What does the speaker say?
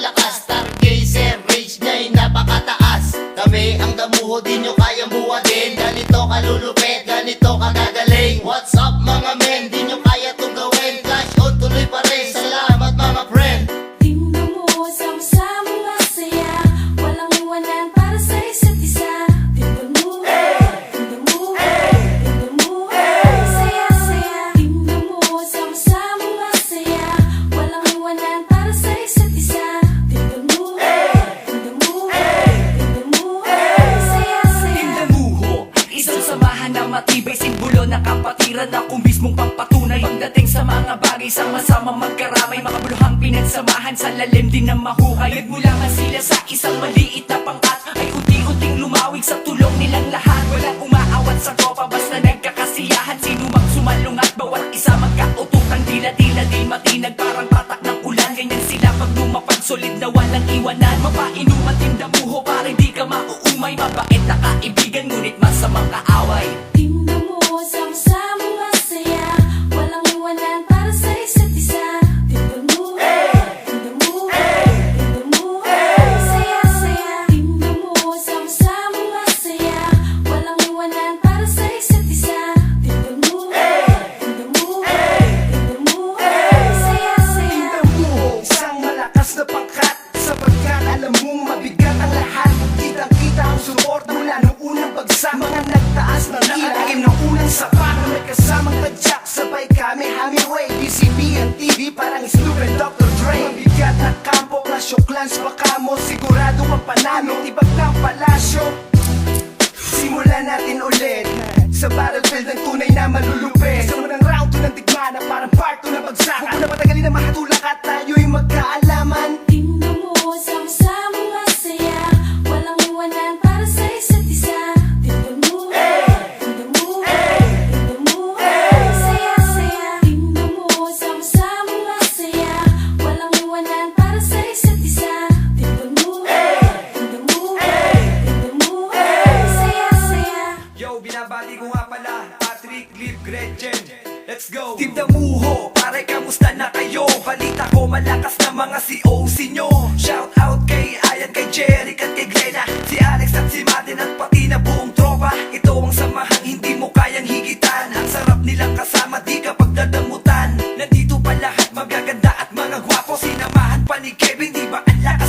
la pasta. Nakapatiran Ako mismong pampatunay Pagdating sa mga bagay Sama-sama magkaramay Mga buluhang pinagsamahan. Sa lalim din ng mahukay Nagmula man sila sa isang maliit na pangkat. Ay unti-unting lumawig sa tulong nilang lahat. Walang umaawat sa tropa Basta nagkakasiyahan. Sino mang sumalungat Bawat isa magkautukan Dila-dila di matinag Parang patak ng ulan. Ganyan sila pag lumapag Solid na walang iwanan. Mapainuman tindamuho Para di ka mauumay. Mabait na kaibigan Ngunit masamang kaaway Na kasamang tadyak Sabay kami Hemingway DCB ang TV parang and Dr. Dre. Mabigat na kampo, Clash of Clans Baka mo sigurado mapanalo Tibag ng palasyo. Simulan natin ulit. Sa battlefield ng tunay na malulupit. Sa unang round to ng tigmana Parang part 2 na bagsakan Huwag na patagalin na makatulak Let's go! Team Damuho, pare kamusta na kayo? Balita ko malakas na mga COC nyo. Shout out kay Ayan, kay Jeric at kay Glena. Si Alex at si Madden at pati na buong tropa. Ito ang samahan hindi mo kayang higitan. Ang sarap nilang kasama di ka pagdadamutan. Nandito pa lahat magaganda at mga gwapo. Sinamahan pa ni Kevin di ba? Ang lakas